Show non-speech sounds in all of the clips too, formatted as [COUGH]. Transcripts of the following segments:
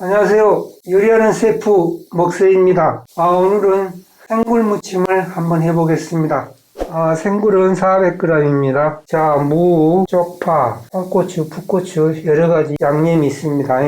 안녕하세요. 요리하는 셰프 먹세입니다. 아, 오늘은 생굴 무침을 한번 해보겠습니다. 아, 생굴은 400g입니다. 자, 무, 쪽파, 홍고추, 풋고추 여러 가지 양념이 있습니다.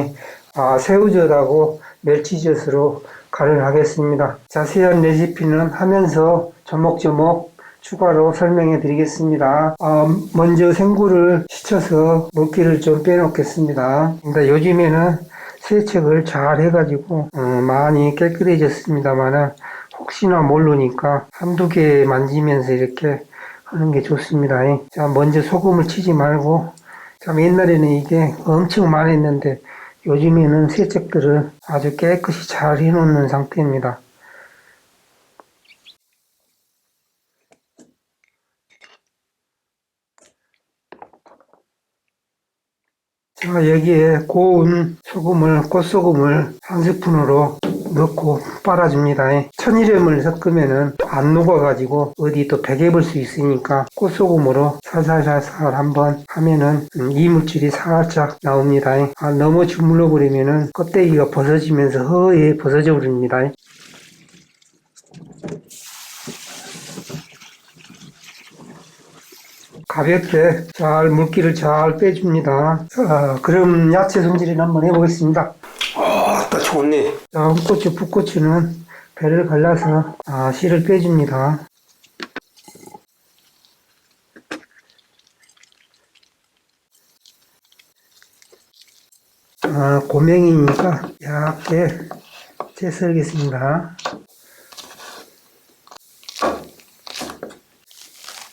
아, 새우젓하고 멸치젓으로 간을 하겠습니다. 자세한 레시피는 하면서 조목조목 추가로 설명해 드리겠습니다. 아, 먼저 생굴을 씻어서 물기를 좀 빼놓겠습니다. 근데 요즘에는 세척을 잘 해가지고 어, 많이 깨끗해졌습니다만 혹시나 모르니까 한두 개 만지면서 이렇게 하는 게 좋습니다. 자 먼저 소금을 치지 말고 참 옛날에는 이게 엄청 많았는데 요즘에는 세척들을 아주 깨끗이 잘 해놓는 상태입니다. 자, 여기에 고운 소금을, 꽃소금을 한 스푼으로 넣고 빨아줍니다. 천일염을 섞으면은 안 녹아가지고 어디 또 베개 볼 수 있으니까 꽃소금으로 살살살살 한번 하면은 음, 이물질이 살짝 나옵니다. 아, 너무 주물러 버리면은 껍데기가 벗어지면서 허에 벗어져 버립니다. 가볍게 잘 물기를 잘 빼줍니다. 자, 그럼 야채 손질을 한번 해보겠습니다. 아, 딱 좋네. 자, 홍고추, 풋고추는 배를 갈라서 아, 씨를 빼줍니다. 아, 고명이니까 얇게 채 썰겠습니다.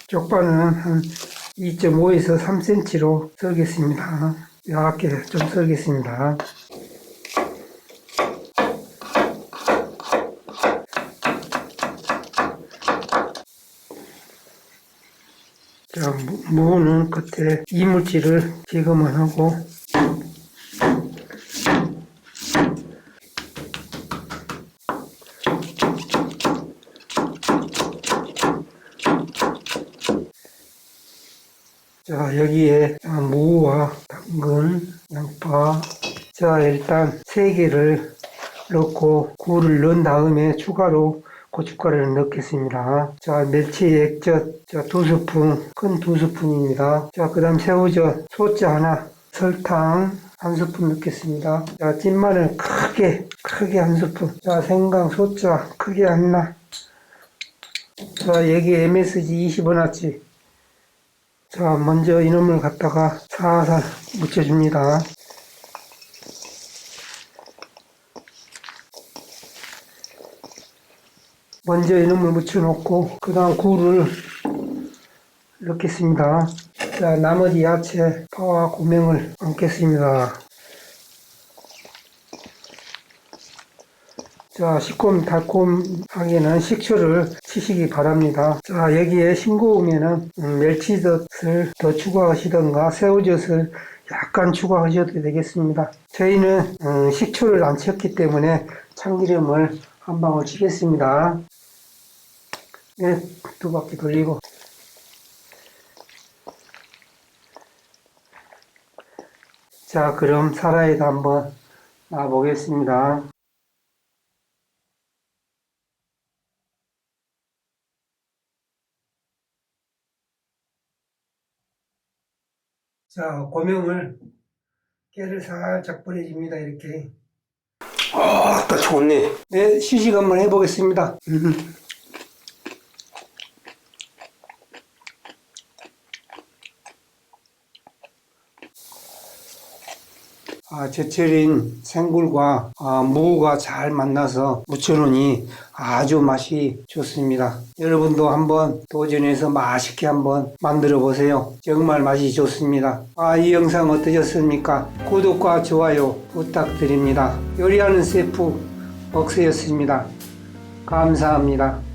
쪽파는 한 2.5에서 3cm로 썰겠습니다. 얇게 좀 썰겠습니다. 자, 무- 무는 끝에 이물질을 제거만 하고 자, 여기에 자, 무와 당근, 양파 자, 일단 세 개를 넣고 굴을 넣은 다음에 추가로 고춧가루를 넣겠습니다. 자, 멸치 액젓 자, 두 스푼, 큰 두 스푼입니다. 자, 그 다음 새우젓 소자 하나, 설탕 한 스푼 넣겠습니다. 자, 찐마늘 크게, 크게 한 스푼. 자, 생강 소자 크게 하나. 자, 여기 MSG 20원어치. 자, 먼저 이놈을 갖다가 살살 묻혀줍니다. 먼저 이놈을 묻혀놓고 그 다음 굴을 넣겠습니다. 자 나머지 야채 파와 고명을 얹겠습니다. 자 시콤달콤하게는 식초를 치시기 바랍니다. 자 여기에 싱거우면은 음, 멸치젓을 더 추가하시던가 새우젓을 약간 추가하셔도 되겠습니다. 저희는 음, 식초를 안 쳤기 때문에 참기름을 한 방울 치겠습니다. 네, 두 바퀴 돌리고. 자, 그럼 사라이도 한번 놔보겠습니다. 자, 고명을 깨를 살짝 뿌려줍니다. 이렇게. 아, 딱 좋네. 네, 시식 한번 해보겠습니다. [LAUGHS] 제철인 생굴과 아, 무가 잘 만나서 무쳐놓으니 아주 맛이 좋습니다. 여러분도 한번 도전해서 맛있게 한번 만들어 보세요. 정말 맛이 좋습니다. 아, 이 영상 어떠셨습니까? 구독과 좋아요 부탁드립니다. 요리하는 셰프 억세였습니다. 감사합니다.